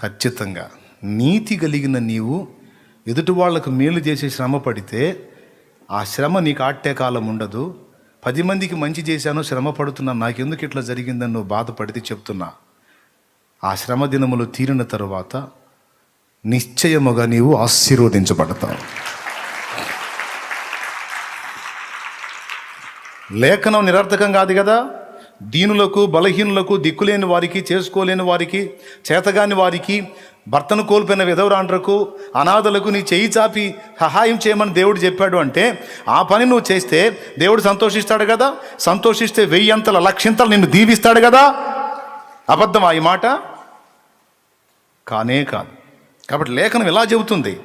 ఖచ్చితంగా. నీతి కలిగిన నీవు ఎదుటి వాళ్ళకు మేలు చేసే శ్రమ పడితే ఆ శ్రమ నీకు ఆట్టే కాలం ఉండదు. పది మందికి మంచి చేశాను శ్రమ పడుతున్నా నాకెందుకు ఇట్లా జరిగిందని నువ్వు బాధపడితే చెప్తున్నా. ఆ శ్రమ దినములు తీరిన తరువాత నిశ్చయముగా నీవు ఆశీర్వదించబడతావు. లేఖనం నిరర్థకం కాదు కదా? దీనులకు బలహీనులకు దిక్కులేని వారికి చేసుకోలేని వారికి చేతగాని వారికి భర్తను కోల్పోయిన విధవరాండ్రకు అనాథలకు నీ చేయి చాపి సహాయం చేయమని దేవుడు చెప్పాడు అంటే ఆ పని నువ్వు చేస్తే దేవుడు సంతోషిస్తాడు కదా? సంతోషిస్తే వెయ్యంతల లక్షంతలు నిన్ను దీవిస్తాడు కదా? అబద్ధమా ఈ మాట? కానే కాదు. కాబట్టి లేఖనం ఇలా చెబుతుంది.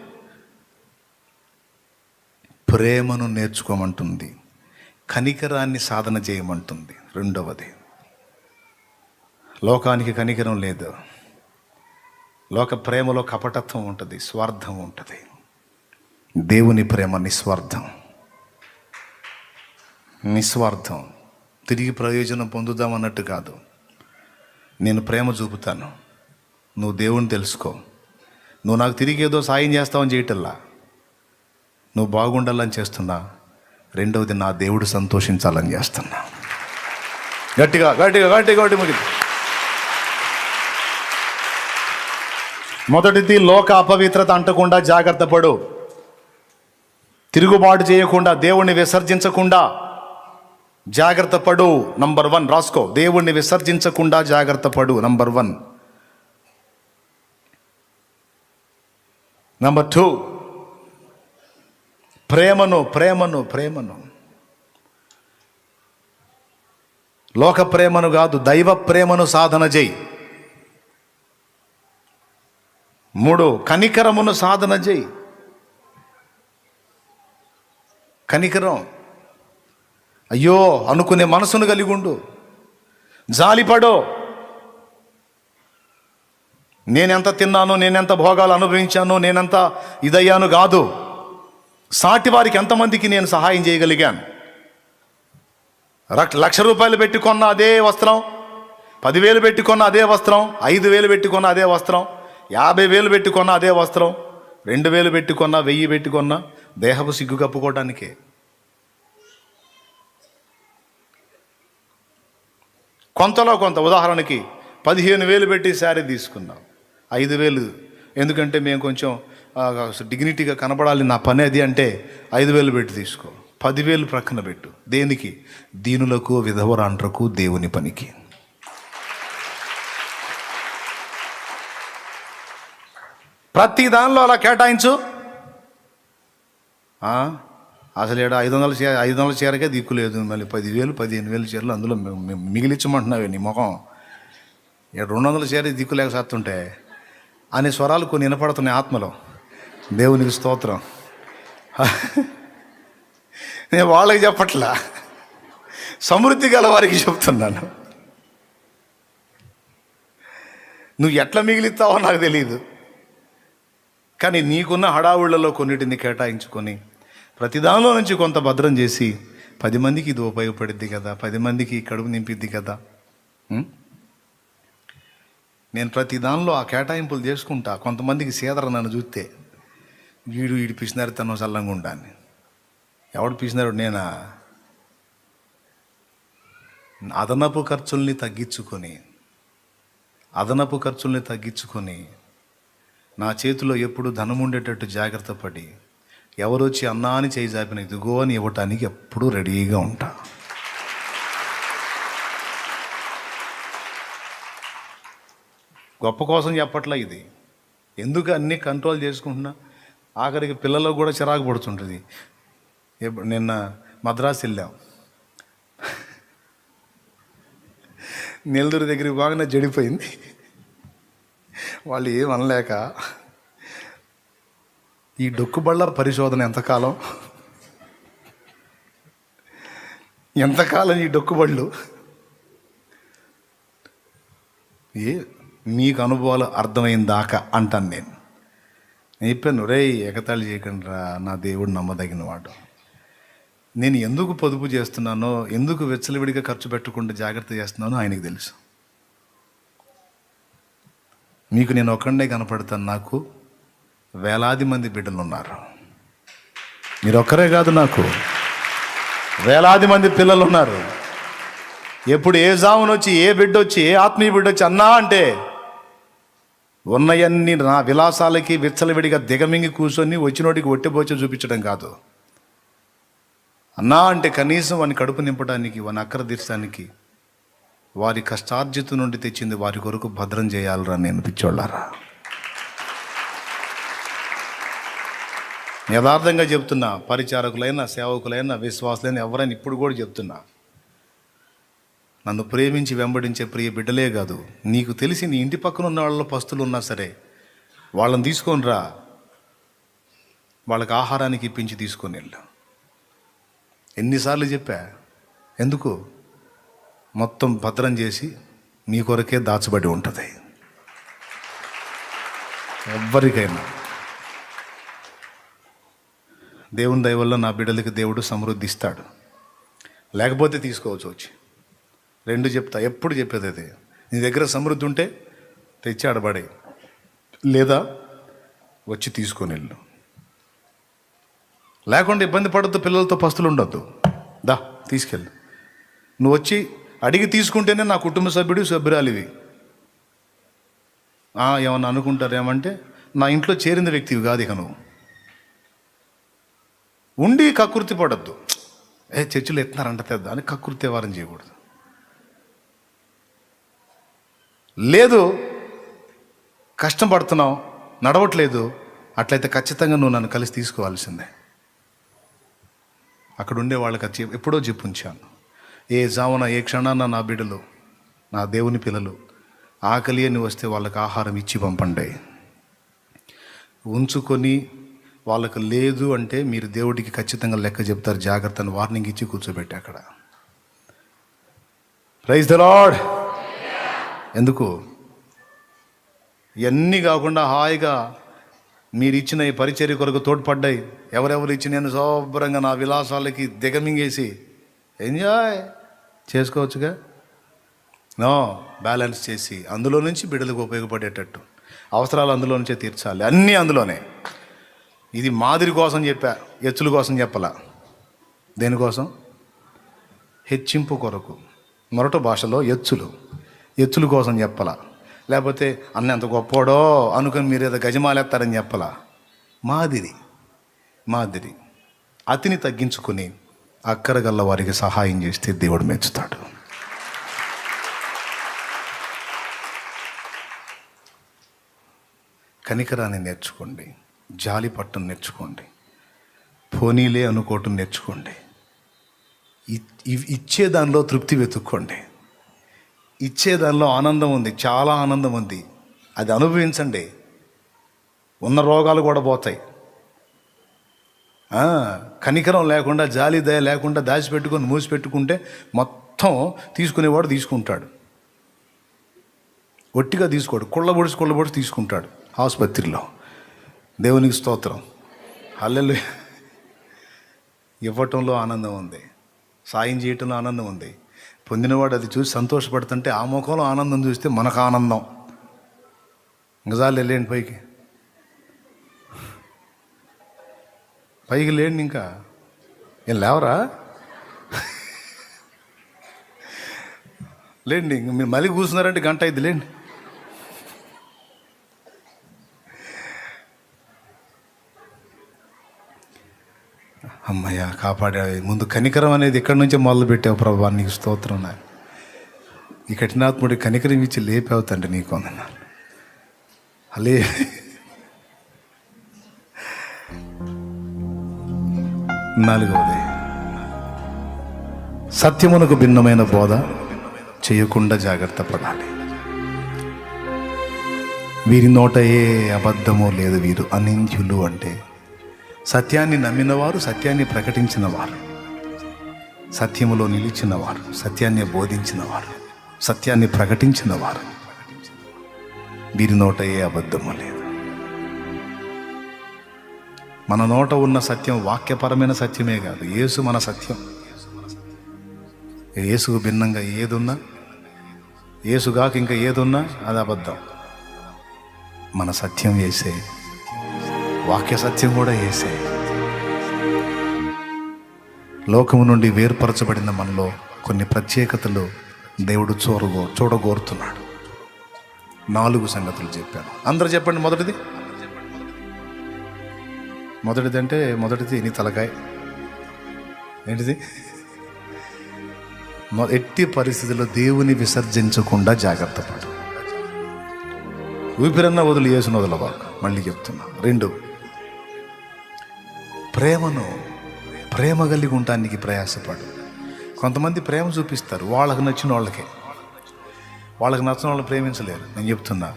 ప్రేమను నేర్చుకోమంటుంది. కనికరాన్ని సాధన చేయమంటుంది. రెండవది లోకానికి కనికరం లేదు. లోక ప్రేమలో కపటత్వం ఉంటుంది స్వార్థం ఉంటుంది. దేవుని ప్రేమ నిస్వార్థం. నిస్వార్థం. తిరిగి ప్రయోజనం పొందుదాం అన్నట్టు కాదు. నేను ప్రేమ చూపుతాను. నువ్వు దేవుని తెలుసుకో. నువ్వు నాకు తిరిగి ఏదో సాయం చేస్తావని చేయటల్లా? నువ్వు బాగుండాలని చేస్తున్నా? రెండవది నా దేవుడు సంతోషించాలని చేస్తున్నా. గట్టిగా గట్టిగా గట్టిగా గట్టి మొదటిది లోక అపవిత్రత అంటకుండా జాగ్రత్త పడు. తిరుగుబాటు చేయకుండా దేవుణ్ణి విసర్జించకుండా జాగ్రత్త పడు నంబర్ వన్. రాసుకో. దేవుణ్ణి విసర్జించకుండా జాగ్రత్త పడు నంబర్ వన్. Number two. ప్రేమను ప్రేమను ప్రేమను. లోక ప్రేమను కాదు దైవ ప్రేమను సాధన చేయి. మూడు కనికరమును సాధన చేయి. కనికరం. అయ్యో అనుకునే మనసును కలిగి ఉండు. జాలిపడో. నేనెంత తిన్నాను నేనెంత భోగాలు అనుభవించాను నేనెంత ఇదయ్యాను కాదు. సాటి వారికి ఎంతమందికి నేను సహాయం చేయగలిగాను? లక్ష రూపాయలు పెట్టుకున్న అదే వస్త్రం పదివేలు పెట్టుకున్న అదే వస్త్రం ఐదు వేలు పెట్టుకున్న అదే వస్త్రం యాభై వేలు పెట్టుకున్న అదే వస్త్రం రెండు వేలు పెట్టుకున్న వెయ్యి పెట్టుకున్న దేహపు సిగ్గు కప్పుకోవడానికే కొంతలో కొంత ఉదాహరణకి పదిహేను వేలు పెట్టి శారీ తీసుకున్నాం. ఐదు వేలు ఎందుకంటే మేము కొంచెం డిగ్నిటీగా కనబడాలి నా పని అది అంటే ఐదు వేలు పెట్టి తీసుకో. పదివేలు ప్రక్కన పెట్టు. దేనికి? దీనులకు విధవరాండ్రకు దేవుని పనికి. ప్రతి దానిలో అలా కేటాయించు. అసలు ఏడా ఐదు వందల చీర ఐదు వందల చీరకే దిక్కు లేదు. మళ్ళీ పదివేలు పదిహేను వేలు చీరలు అందులో మి- మిగిలించమంటున్నావే నీ ముఖం. రెండు వందల చీర దిక్కు లేక సత్తుంటే? అనే స్వరాలు కొన్ని వినపడుతున్నాయి ఆత్మలో. దేవునికి స్తోత్రం. నేను వాళ్ళకి చెప్పట్లా. సమృద్ధి గల వారికి చెప్తున్నాను. నువ్వు ఎట్లా మిగిలిస్తావో నాకు తెలియదు కానీ నీకున్న హడావుళ్ళలో కొన్నిటిని కేటాయించుకొని ప్రతిదానిలో నుంచి కొంత భద్రం చేసి పది మందికి ఇది ఉపయోగపడిద్ది కదా పది మందికి కడుపు నింపిద్ది కదా. నేను ప్రతి దానిలో ఆ కేటాయింపులు చేసుకుంటా. కొంతమందికి సీదర నన్ను చూస్తే. వీడు వీడి పిసినారు తను చల్లంగా ఉంటాను ఎవడు పిసినారు నేనా? అదనపు ఖర్చుల్ని తగ్గించుకొని అదనపు ఖర్చుల్ని తగ్గించుకొని నా చేతిలో ఎప్పుడు ధనం ఉండేటట్టు జాగ్రత్త పడి ఎవరొచ్చి అన్నా అని చేయి జాపిన ఇదిగో అని ఇవ్వటానికి ఎప్పుడూ రెడీగా ఉంటా. గొప్ప కోసం చెప్పట్లా ఇది. ఎందుకు అన్నీ కంట్రోల్ చేసుకుంటున్నా? ఆఖరికి పిల్లలకు కూడా చిరాకు పడుతుంటుంది. ఎప్పుడు నిన్న మద్రాసు వెళ్ళాం. నెల్లూరు దగ్గరికి బాగానే జడిపోయింది. వాళ్ళు ఏం అనలేక ఈ డొక్కుబళ్ళ పరిశోధన ఎంతకాలం? ఎంతకాలం ఈ డొక్కుబళ్ళు? ఏ మీకు అనుభవాలు అర్థమైన దాకా అంటాను నేను. నేను చెప్పాను రే ఎగతాళి చేయకండి రా నా దేవుడు నమ్మదగిన వాడు. నేను ఎందుకు పొదుపు చేస్తున్నానో ఎందుకు వెచ్చలవిడిగా ఖర్చు పెట్టకుండా జాగ్రత్త చేస్తున్నానో ఆయనకు తెలుసు. మీకు నేను ఒక్కడే కనపడతాను నాకు వేలాది మంది బిడ్డలు ఉన్నారు మీరు ఒక్కరే కాదు నాకు వేలాది మంది పిల్లలు ఉన్నారు ఎప్పుడు ఏ జామున వచ్చి ఏ బిడ్డ వచ్చి ఏ ఆత్మీయ బిడ్డ వచ్చి అన్నా అంటే ఉన్నయన్ని నా విలాసాలకి విచ్చలవిడిగా దిగమింగి కూర్చొని వచ్చినోటికి ఒట్టిపోచి చూపించడం కాదు. అన్నా అంటే కనీసం వాని కడుపు నింపడానికి వాని అక్కర తీర్చడానికి వారి కష్టార్జిత నుండి తెచ్చింది వారి కొరకు భద్రం చేయాలరా నేను పిచ్చోళ్ళారా? యథార్థంగా చెప్తున్నా పరిచారకులైన సేవకులైన విశ్వాసులైన ఎవరైనా ఇప్పుడు కూడా చెప్తున్నా నన్ను ప్రేమించి వెంబడించే ప్రియ బిడ్డలే కాదు. నీకు తెలిసి నీ ఇంటి పక్కన ఉన్న వాళ్ళ పస్తులు ఉన్నా సరే వాళ్ళని తీసుకొని రా. వాళ్ళకి ఆహారానికి ఇప్పించి తీసుకొని వెళ్ళు. ఎన్నిసార్లు చెప్పా? ఎందుకు? మొత్తం భద్రం చేసి నీ కొరకే దాచబడి ఉంటుంది. ఎవ్వరికైనా. దేవుని దయవల్ల నా బిడ్డలకి దేవుడు సమృద్ధిస్తాడు. లేకపోతే తీసుకోవచ్చు వచ్చి. రెండు చెప్తా ఎప్పుడు చెప్పేది అది? నీ దగ్గర సమృద్ధి ఉంటే తెచ్చి ఆడబడే లేదా వచ్చి తీసుకొని వెళ్ళు. లేకుండా ఇబ్బంది పడద్దు పిల్లలతో పస్తులు ఉండొద్దు. దా తీసుకెళ్ళు. నువ్వు వచ్చి అడిగి తీసుకుంటేనే నా కుటుంబ సభ్యుడు సభ్యురాలివి. ఏమన్నా అనుకుంటారు ఏమంటే నా ఇంట్లో చేరిన వ్యక్తివి కాదు ఇక నువ్వు. ఉండి కకృతి పడద్దు. ఏ చర్చిలో ఎత్తున్నారంట తెద్దా అని కకృతి వారం చేయకూడదు. లేదు కష్టం పడుతున్నావు నడవట్లేదు అట్లయితే ఖచ్చితంగా నువ్వు నన్ను కలిసి తీసుకోవాల్సిందే. అక్కడ ఉండే వాళ్ళకి అది ఎప్పుడో చెప్పు ఉంచాను ఏ జామున ఏ క్షణాన నా బిడ్డలు నా దేవుని పిల్లలు ఆకలి అని వస్తే వాళ్ళకి ఆహారం ఇచ్చి పంపండి. ఉంచుకొని వాళ్ళకు లేదు అంటే మీరు దేవుడికి ఖచ్చితంగా లెక్క చెప్తారు జాగ్రత్తని వార్నింగ్ ఇచ్చి కూర్చోబెట్టి అక్కడ. ప్రైజ్ ద లాడ్ ఎందుకు? ఇవన్నీ కాకుండా హాయిగా మీరు ఇచ్చిన ఈ పరిచర్య కొరకు తోడ్పడ్డాయి. ఎవరెవరు ఇచ్చి నేను శుభ్రంగా నా విలాసాలకి దిగమింగేసి ఎంజాయ్ చేసుకోవచ్చుగా? నో బ్యాలెన్స్ చేసి అందులో నుంచి బిడ్డలకు ఉపయోగపడేటట్టు. అవసరాలు అందులో నుంచే తీర్చాలి. అన్నీ అందులోనే. ఇది మాదిరి కోసం చెప్పా ఎచ్చుల కోసం చెప్పలా. దేనికోసం? హెచ్చింపు కొరకు. మొరట భాషలో ఎచ్చులు. ఎత్తుల కోసం చెప్పలా. లేకపోతే అన్న ఎంత గొప్పోడో అనుకుని మీరు ఏదో గజమాలేస్తారని చెప్పలా. మాదిరి మాదిరి. అతిని తగ్గించుకుని అక్కరగల్ల వారికి సహాయం చేస్తే దేవుడు మెచ్చుతాడు. కనికరాన్ని నేర్చుకోండి జాలి పట్టం నేర్చుకోండి పోనీలే అనుకోవటం నేర్చుకోండి. ఇ- ఇచ్చే దానిలో తృప్తి వెతుక్కోండి. ఇచ్చే దానిలో ఆనందం ఉంది చాలా ఆనందం ఉంది. అది అనుభవించండి. ఉన్న రోగాలు కూడా పోతాయి. కనికరం లేకుండా జాలి దయ లేకుండా దాచిపెట్టుకొని మూసిపెట్టుకుంటే మొత్తం తీసుకునేవాడు తీసుకుంటాడు. ఒట్టిగా తీసుకోడు కుళ్ళబొడిసి కుళ్ళబొడిసి తీసుకుంటాడు ఆసుపత్రిలో. దేవునికి స్తోత్రం. హల్లెలు ఇవ్వటంలో ఆనందం ఉంది. సాయం చేయటంలో ఆనందం ఉంది. పొందినవాడు అది చూసి సంతోషపడుతుంటే ఆ ముఖంలో ఆనందం చూస్తే మనకు ఆనందం. ఇంకజాలు వెళ్ళండి పైకి. పైకి లేండి ఇంకా. ఏం లేవరా? లేండి ఇంక మీరు మళ్ళీ కూర్చున్నారంటే గంట అయింది లేండి. అమ్మయ్య కాపాడావు. ముందు కనికరం అనేది ఎక్కడి నుంచో మొదలు పెట్టావు ప్రభా నీకు స్తోత్రం నాకు ఈ కఠినాత్ముడి కనికరం ఇచ్చి లేపావు తండ్రి నీకు అన్నాను అలే నాలుగవది. సత్యమునకు భిన్నమైన బోధ చేయకుండా జాగ్రత్త పడాలి. వీరి నోట ఏ అబద్ధము లేదు వీరు అనింద్యులు అంటే సత్యాన్ని నమ్మినవారు సత్యాన్ని ప్రకటించిన వారు సత్యములో నిలిచిన వారు సత్యాన్ని బోధించినవారు సత్యాన్ని ప్రకటించిన వారు వీరి నోట ఏ అబద్ధము లేదు. మన నోట ఉన్న సత్యం వాక్యపరమైన సత్యమే కాదు యేసు మన సత్యం. యేసుకు భిన్నంగా ఏదున్నా యేసుగాక ఇంకా ఏదున్నా అది అబద్ధం. మన సత్యం వేసే వాక్య సత్యం కూడా వేసే లోకము నుండి వేర్పరచబడిన మనలో కొన్ని ప్రత్యేకతలు దేవుడు చూరగో చూడగోరుతున్నాడు. నాలుగు సంగతులు చెప్పాను. అందరూ చెప్పండి మొదటిది. మొదటిది అంటే మొదటిది నీ తలకాయ? ఏంటిది? ఎట్టి పరిస్థితుల్లో దేవుని విసర్జించకుండా జాగ్రత్త పడు. ఊపిరన్న వదిలి వేసిన వదలవా మళ్ళీ చెప్తున్నా. రెండు. ప్రేమను ప్రేమ కలిగి ఉండడానికి ప్రయాసపడు. కొంతమంది ప్రేమ చూపిస్తారు. వాళ్ళకి నచ్చిన వాళ్ళకే. వాళ్ళకి నచ్చిన వాళ్ళు ప్రేమించలేరు. నేను చెప్తున్నా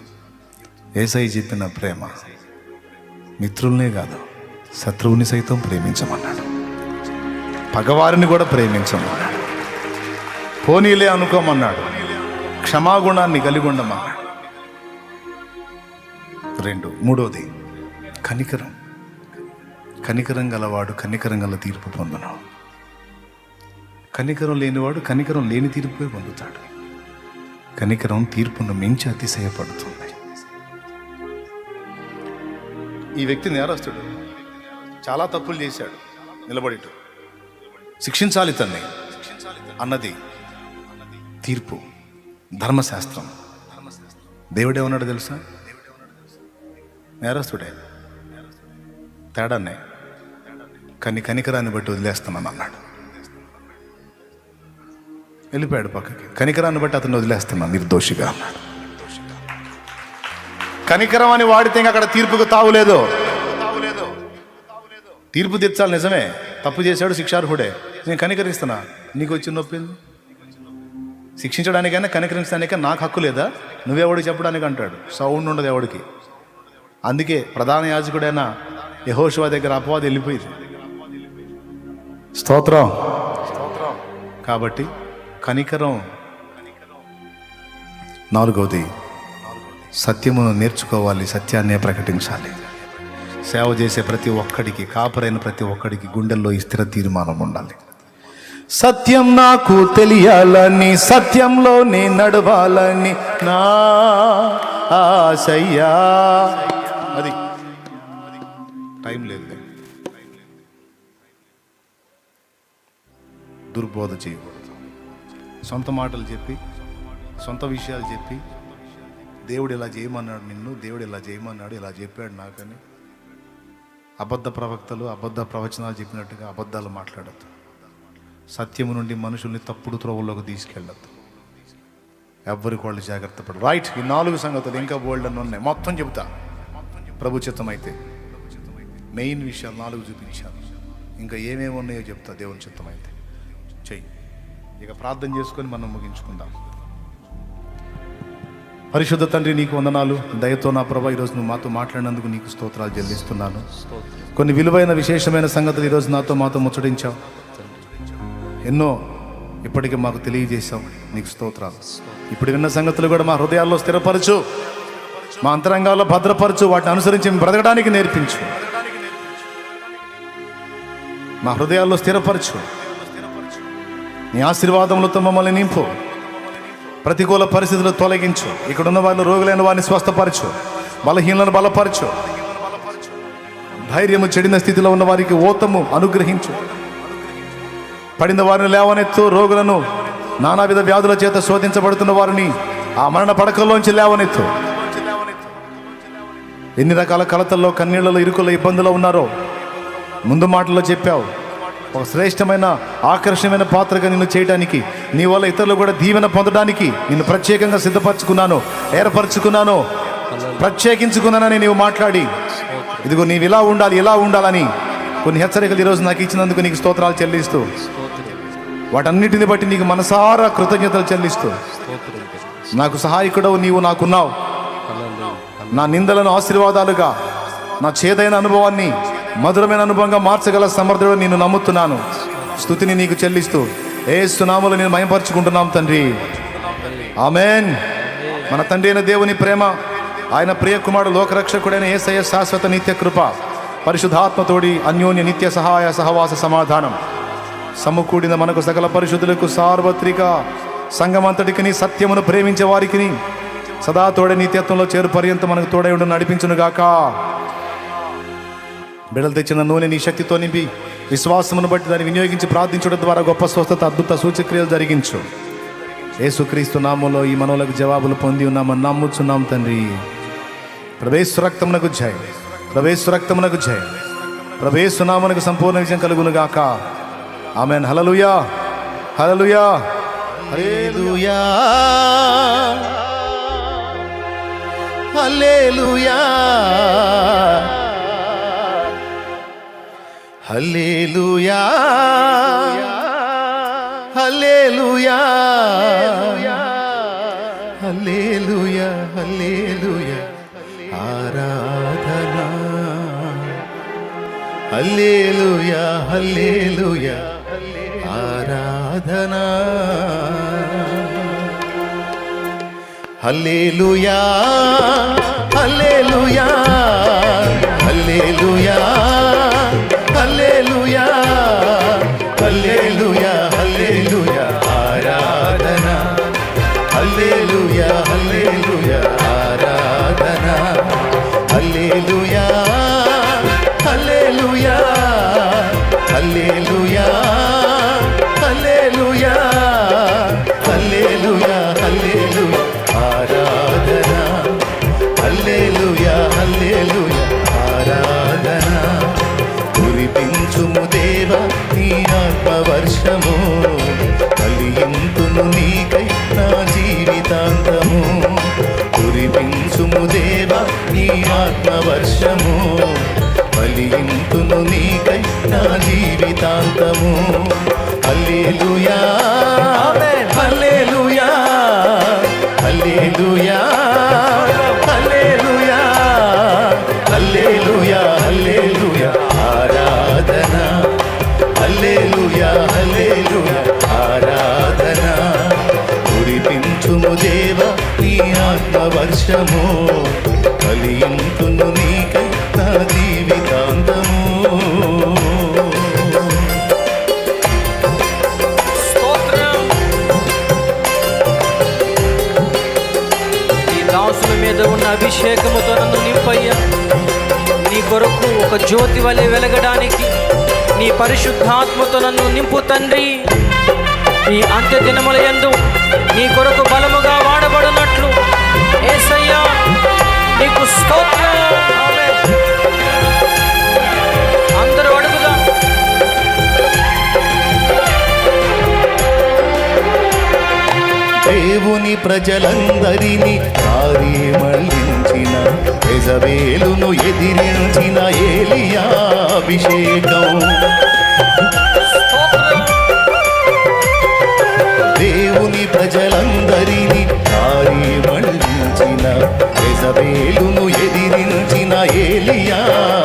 ఏసై చెప్పిన ప్రేమ మిత్రుల్నే కాదు శత్రువుని సైతం ప్రేమించమన్నాడు. పగవారిని కూడా ప్రేమించమన్నాడు. పోనీలే అనుకోమన్నాడు. క్షమాగుణాన్ని కలిగి ఉండమన్నాడు. రెండు మూడోది కనికరం. కనికరం గలవాడు కనికరం గల తీర్పు పొందును. కనికరం లేనివాడు కనికరం లేని తీర్పే పొందుతాడు. కనికరం తీర్పును మించి అతిశయపడుతుంది. ఈ వ్యక్తి నేరస్తుడు. చాలా తప్పులు చేశాడు. నిలబడిట. శిక్షించాలి తన్ని. అన్నది తీర్పు. ధర్మశాస్త్రం. దేవుడేమన్నాడు తెలుసా? నేరస్తుడే. తేడానే. కానీ కనికరాన్ని బట్టి వదిలేస్తున్నాను అన్నాడు. వెళ్ళిపోయాడు పక్కకి. కనికరాన్ని బట్టి అతను వదిలేస్తున్నాను నిర్దోషిగా అన్నాడు. కనికరం అని వాడితే ఇంకా అక్కడ తీర్పుకు తావులేదు తీర్పు తెచ్చాలి నిజమే. తప్పు చేశాడు శిక్షార్హుడే. నేను కనికరిస్తున్నా. నీకు వచ్చిన నొప్పింది శిక్షించడానికైనా కనికరించడానికైనా నాకు హక్కు లేదా? నువ్వెవడికి చెప్పడానికి అంటాడు? సౌండ్ ఉండదు ఎవడికి. అందుకే ప్రధాన యాజకుడైన యహోశివ దగ్గర అపవాది వెళ్ళిపోయింది. స్తోత్రం. కాబట్టి కనికరం. నాలుగవది సత్యమును నేర్చుకోవాలి సత్యాన్నే ప్రకటించాలి. సేవ చేసే ప్రతి ఒక్కడికి కాపరైన ప్రతి ఒక్కడికి గుండెల్లో ఈ స్థిర తీర్మానం ఉండాలి. సత్యం నాకు తెలియాలని సత్యంలో నే నడవాలని నా ఆశయ్యా. అది. టైం లేదు. దుర్బోధ చేయకూడదు. సొంత మాటలు చెప్పి సొంత విషయాలు చెప్పి దేవుడు ఇలా చేయమన్నాడు నిన్ను దేవుడు ఇలా చేయమన్నాడు ఇలా చెప్పాడు నాకని అబద్ధ ప్రవక్తలు అబద్ధ ప్రవచనాలు చెప్పినట్టుగా అబద్ధాలు మాట్లాడద్దు. సత్యము నుండి మనుషుల్ని తప్పుడు త్రోవల్లోకి తీసుకెళ్ళద్దు. ఎవ్వరికి వాళ్ళు జాగ్రత్త పడు రైట్ ఈ నాలుగు సంగతులు ఇంకా బోల్డ్ అని ఉన్నాయి. మొత్తం చెబుతా. ప్రభు అయితే మెయిన్ విషయాలు నాలుగు చూపించాను. ఇంకా ఏమేమి ఉన్నాయో చెప్తా దేవుని చిత్తం అయితే ఇక ప్రార్థన చేసుకొని మనం ముగించుకుందాం. పరిశుద్ధ తండ్రి నీకు వందనాలు. దయతో నా ప్రభా ఈరోజు నువ్వు మాతో మాట్లాడినందుకు నీకు స్తోత్రాలు చెల్లిస్తున్నాను. కొన్ని విలువైన విశేషమైన సంగతులు ఈరోజు నాతో మాతో ముచ్చటించావు. ఎన్నో ఇప్పటికీ మాకు తెలియజేశావు. నీకు స్తోత్రాలు. ఇప్పుడు విన్న సంగతులు కూడా మా హృదయాల్లో స్థిరపరచు. మా అంతరంగాల్లో భద్రపరచు. వాటిని అనుసరించి బ్రతకడానికి నేర్పించు. మా హృదయాల్లో స్థిరపరచు. నీ ఆశీర్వాదములతో మమ్మల్ని నింపు. ప్రతికూల పరిస్థితులు తొలగించు. ఇక్కడ ఉన్న వాళ్ళు రోగులైన వారిని స్వస్థపరచు. బలహీనలను బలపరచు. ధైర్యము చెడిన స్థితిలో ఉన్న వారికి ఓతము అనుగ్రహించు. పడిన వారిని లేవనెత్తు. రోగులను నానావిధ వ్యాధుల చేత శోధించబడుతున్న వారిని ఆ మరణ పడకల్లోంచి లేవనెత్తు. ఎన్ని రకాల కలతల్లో కన్నీళ్ళలో ఇరుకుల ఇబ్బందులు ఉన్నారో ముందు మాటల్లో చెప్పావు. ఒక శ్రేష్టమైన ఆకర్షణమైన పాత్రగా నిన్ను చేయడానికి నీ వల్ల ఇతరులు కూడా దీవెన పొందడానికి నిన్ను ప్రత్యేకంగా సిద్ధపరచుకున్నాను ఏర్పరచుకున్నాను ప్రత్యేకించుకున్నానని నీవు మాట్లాడి. ఇదిగో నీవు ఇలా ఉండాలి ఇలా ఉండాలని కొన్ని హెచ్చరికలు ఈరోజు నాకు ఇచ్చినందుకు నీకు స్తోత్రాలు చెల్లిస్తూ వాటన్నిటిని బట్టి నీకు మనసారా కృతజ్ఞతలు చెల్లిస్తూ నాకు సహాయకుడవు నీవు నాకున్నావు. నా నిందలను ఆశీర్వాదాలుగా నా చేదైన అనుభవాన్ని మధురమైన అనుభవంగా మార్చగల సమర్థుడు నేను నమ్ముతున్నాను. స్థుతిని నీకు చెల్లిస్తూ ఏ సునాములు నేను మయపరుచుకుంటున్నాం తండ్రి. ఆమెన్. మన తండ్రి అయిన దేవుని ప్రేమ ఆయన ప్రియ కుమారుడు లోకరక్షకుడైన ఏసయ శాశ్వత నిత్య కృప పరిశుద్ధాత్మతోడి అన్యోన్య నిత్య సహాయ సహవాస సమాధానం. సమకూడిన మనకు సకల పరిశుద్ధులకు సార్వత్రిక సంఘమంతటికి సత్యమును ప్రేమించే వారికి సదా తోడే నిత్యత్వంలో చేరు పర్యంత మనకు తోడై ఉండి నడిపించును గాక బిడలు తెచ్చిన నూనె నీ శక్తితో నింపి విశ్వాసమును బట్టి దాన్ని వినియోగించి ప్రార్థించడం ద్వారా గొప్ప స్వస్థత అద్భుత సూచక్రియలు జరిగించు. యేసుక్రీస్తు నామంలో ఈ మనవులకు జవాబులు పొంది ఉన్నామని నమ్ముచున్నాం తండ్రి. ప్రవేశ రక్తమునకు జయ. ప్రవేశ రక్తమునకు జయ. ప్రవేశ నామనకు సంపూర్ణ విజయం కలుగునుగాక amen. Hallelujah hallelujah hallelujah hallelujah hallelujah. Hallelujah. Hallelujah hallelujah. ఆరాధన. Hallelujah hallelujah. ఆరాధన. Hallelujah hallelujah. హల్లెలూయా జీవితాంతము. హల్లెలూయా. Hallelujah. Hallelujah. Hallelujah. Hallelujah hallelujah. ఆరాధన. Hallelujah hallelujah. ఆరాధన. కురిపించుము దేవ నీ ఆత్మవర్షము కలియింతును నీకై ఒక జ్యోతి వలె వెలగడానికి నీ పరిశుద్ధాత్మతో నన్ను నింపు తండ్రి. నీ అంత్య దినముల యందు నీ కొరకు బలముగా వాడబడినట్లు ఏసయ్యా నీకు స్తోత్రం. దేవుని ప్రజలందరినీ దారి మళ్ళించిన యజవేలును ఎదిరించిన ఏలియా అభిషేకం. దేవుని ప్రజలందరినీ దారి మళ్ళించిన యజవేలును ఎదిరించిన ఏలియా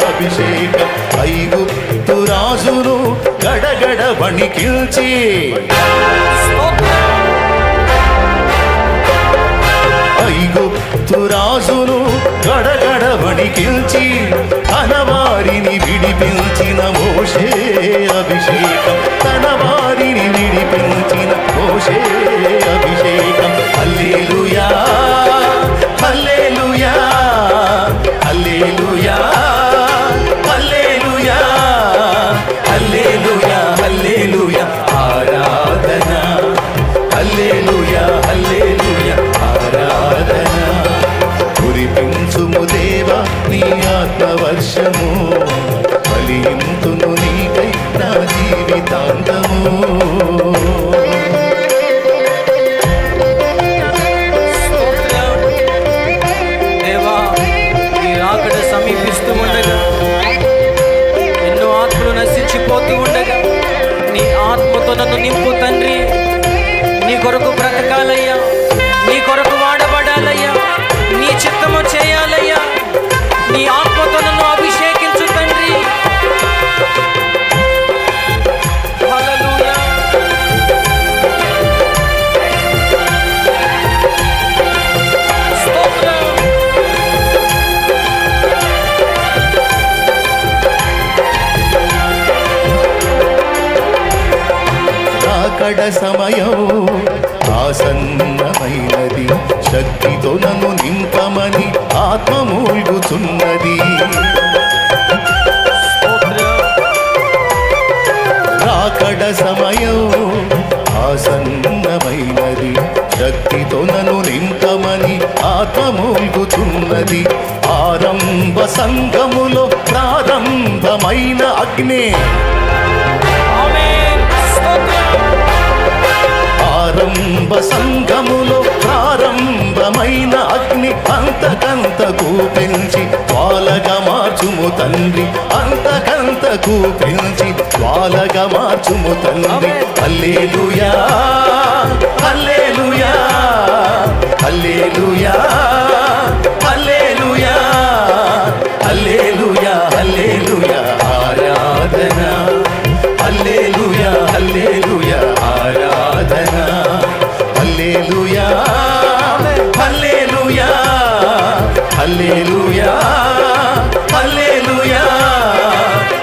అభిషేకం. ఐగుప్తు రాజును గడగడ వణికిల్చి. ఋతురాజును గడగడ వణికించి తన వారిని విడిపించిన మోషే అభిషేకం. తన వారిని విడిపించిన మోషే అభిషేకం. హల్లెలూయా. ఆత్మతో నన్ను ఆరంభ సంఘములో ప్రారంభమైన అగ్ని. ఆరంభ సంఘములో ప్రారంభమైన అగ్ని అంతకంతకు పెంచి జ్వాలగా మార్చుము తండ్రి అంతకంతకు పెంచి జ్వాలగా మార్చుము తండ్రి. హల్లెలూయా హల్లెలూయా హల్లెలూయా. హల్లెలూయా ఆరాధన. హల్లెలూయా హల్లెలూయా ఆరాధన. Hallelujah hallelujah hallelujah hallelujah.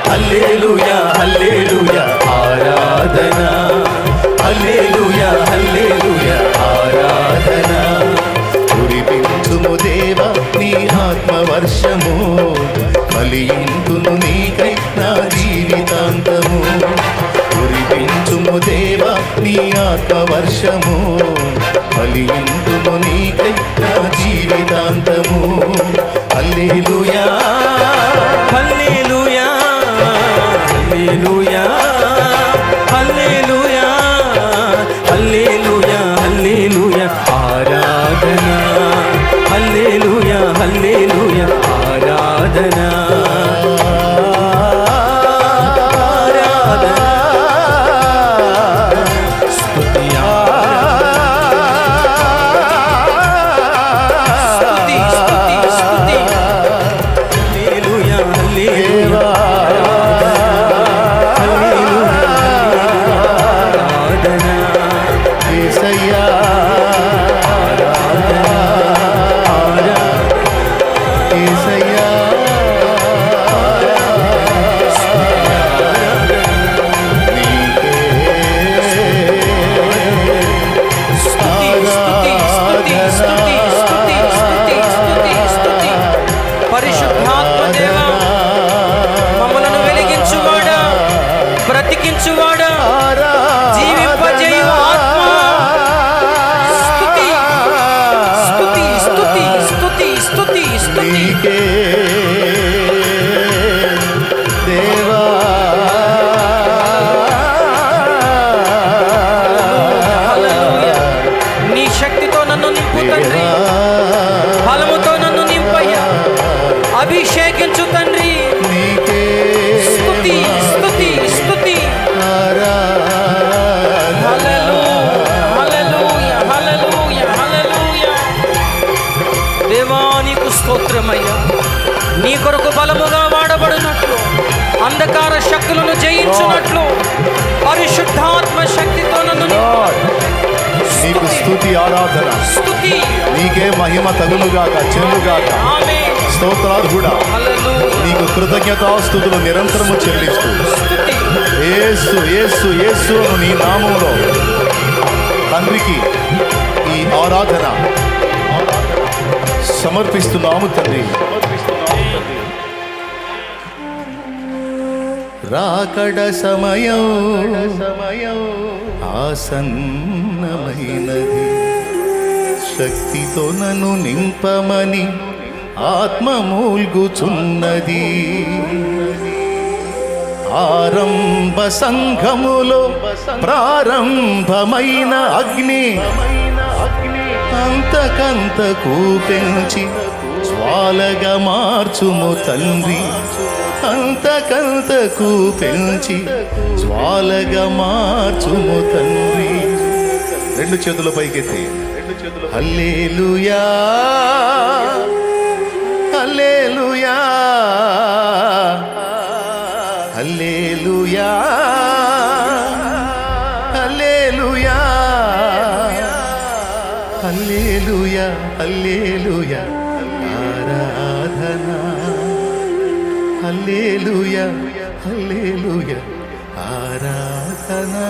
Hallelujah hallelujah ఆరాధన. హల్లెలూయా హల్లెలూయా ఆరాధన. కురిపించుము దేవ నీ ఆత్మవర్షము. ఫలింతును ఆత్మవర్షము ఫలియందుకు నీకై నా జీవితాంతము. అల్లేలుయా అల్లేలుయా అల్లేలుయా అల్లేలుయా అల్లేలుయా అల్లేలుయా ఆరాధన అల్లేలుయా అల్లేలుయా ఆరాధన. నీకే మహిమ తగులుగాక చెల్లుగాక. స్తోత్రార్హుడా నీకు కృతజ్ఞతాస్తుతులు నిరంతరము చెల్లిస్తూ. ఏసు ఏసు ఏసు నీ నామంలో తండ్రికి ఈ ఆరాధన సమర్పిస్తున్నాము తండ్రి. రాకడ సమయం సమయం ఆసన్నమైనది. శక్తితో నన్ను నింపమని ఆత్మ మూల్గుచున్నది. ఆరంభ సంఘములో ప్రారంభమైన అగ్ని అంతకంతకు పెంచి జ్వాలగా మార్చుము తండ్రి. అంతకంతకు పెంచి జ్వాలగా మార్చుము తండ్రి. రెండు చేతుల పైకెత్తి అల్లేలుయా అల్లేలుయా అల్లేలుయా అల్లేలుయా అల్లేలుయా అల్లేలుయా ఆరాధన. అల్లేలుయా అల్లేలుయా ఆరాధనా.